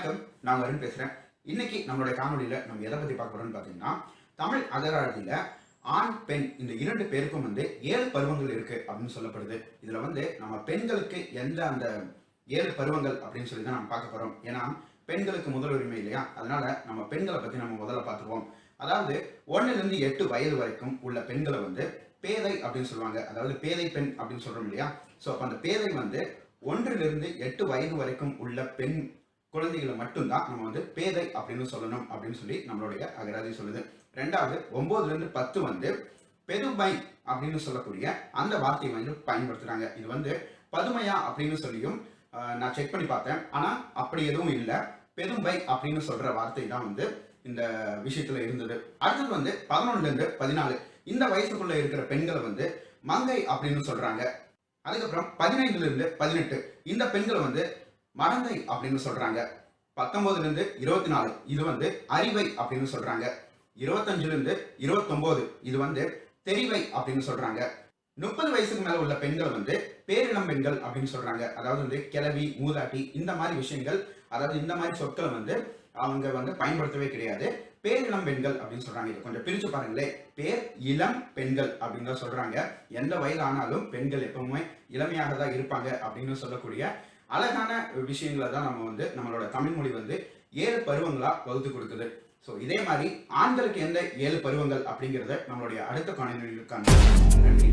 வணக்கம். நான் வருண் பேசுறேன். இன்னைக்கு நம்மளுடைய காணொலியில் நம்ம எதை பற்றி பார்க்க போகிறோம்னு பாத்தீங்கன்னா தமிழ் அகராதியில் ஆண் பெண் இந்த இரண்டு பேருக்கும் வந்து ஏழு பருவங்கள் இருக்கு அப்படின்னு சொல்லப்படுது. இதுல வந்து நம்ம பெண்களுக்கு எந்த அந்த ஏழு பருவங்கள் அப்படின்னு சொல்லி தான் நம்ம பார்க்க போறோம். ஏன்னா பெண்களுக்கு முதல் உரிமை இல்லையா? அதனால நம்ம பெண்களை பற்றி நம்ம முதல்ல பார்த்துருவோம். அதாவது ஒண்ணுல எட்டு வயது வரைக்கும் உள்ள பெண்களை வந்து பேதை அப்படின்னு சொல்லுவாங்க. அதாவது பேதை பெண் அப்படின்னு சொல்றோம் இல்லையா? ஸோ அப்போ அந்த பேதை வந்து ஒன்றிலிருந்து எட்டு வயது வரைக்கும் உள்ள பெண் குழந்தைகளை மட்டும்தான் நம்ம வந்து பேதை அப்படின்னு சொல்லணும் அப்படின்னு சொல்லி நம்மளுடைய அகராதி சொல்லுது. ரெண்டாவது ஒன்பதுலேருந்து பத்து வந்து பெருமை அப்படின்னு சொல்லக்கூடிய அந்த வார்த்தையை வந்து பயன்படுத்துறாங்க. இது வந்து பதுமையா அப்படின்னு சொல்லியும் நான் செக் பண்ணி பார்த்தேன். ஆனால் அப்படி எதுவும் இல்லை. பெரும்பை அப்படின்னு சொல்கிற வார்த்தை தான் வந்து இந்த விஷயத்தில் இருந்தது. அடுத்தது வந்து பதினொன்றுலேருந்து பதினாலு. இந்த வயசுக்குள்ள இருக்கிற பெண்களை வந்து மங்கை அப்படின்னு சொல்கிறாங்க அதுக்கப்புறம் பதினைந்துலேருந்து பதினெட்டு. இந்த பெண்களை வந்து மடந்தை அப்படின்னு சொல்றாங்க. பத்தொன்பதுல இருந்து இருபத்தி நாலு இது வந்து அறிவை அப்படின்னு சொல்றாங்க. இருபத்தஞ்சுல இருந்து இருபத்தொன்பது இது வந்து தெரிவை அப்படின்னு சொல்றாங்க. முப்பது வயசுக்கு மேல உள்ள பெண்கள் வந்து பேரிளம் பெண்கள் அப்படின்னு சொல்றாங்க. அதாவது வந்து கிளவி மூதாட்டி இந்த மாதிரி விஷயங்கள் அதாவது இந்த மாதிரி சொற்களை வந்து அவங்க வந்து பயன்படுத்தவே கிடையாது. பேரிளம் பெண்கள் அப்படின்னு சொல்றாங்க. இது கொஞ்சம் பிரிச்சு பாருங்களேன். பேர் இளம் பெண்கள் அப்படின்னு தான் சொல்றாங்க. எந்த வயது ஆனாலும் பெண்கள் எப்பவுமே இளமையாக தான் இருப்பாங்க அப்படின்னு சொல்லக்கூடிய அழகான விஷயங்களை தான் நம்ம வந்து நம்மளோட தமிழ் மொழி வந்து ஏழு பருவங்களா வகுத்து கொடுக்குது. ஸோ இதே மாதிரி ஆண்களுக்கு எந்த ஏழு பருவங்கள் அப்படிங்கிறத நம்மளுடைய அடுத்த காணொலியில் காண்போம். நன்றி.